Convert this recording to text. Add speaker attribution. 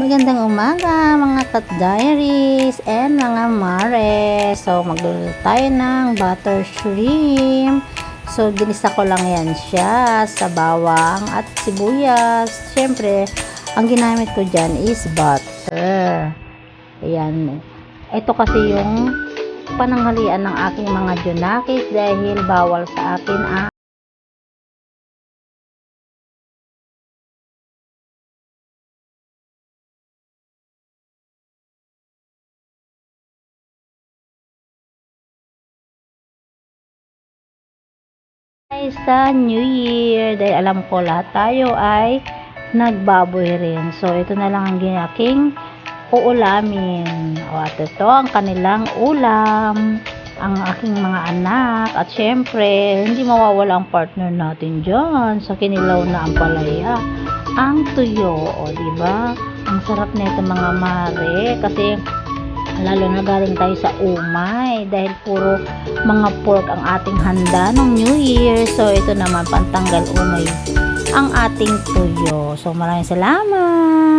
Speaker 1: Magandang umaga mga cat diaries and mga mare. So magluluto tayo ng butter shrimp. So ginisa ko lang yan siya sa bawang at sibuyas. Siyempre, ang ginamit ko dyan is butter. Ayan. Ito kasi yung pananghalian ng aking mga junakis dahil bawal sa akin ang ay sa New Year dahil alam ko lahat tayo ay nagbaboy rin. So, ito na lang ang ginaking uulamin. O, at ito ang kanilang ulam. Ang aking mga anak. At syempre, hindi mawawala ang partner natin dyan sa kinilaw na ang palaya. Ang tuyo. O, diba? Ang sarap nito mga mare. Kasi, lalo na galing tayo sa umay dahil puro mga pork ang ating handa ng New Year. So, ito naman pantanggal umay ang ating tuyo. So, maraming salamat!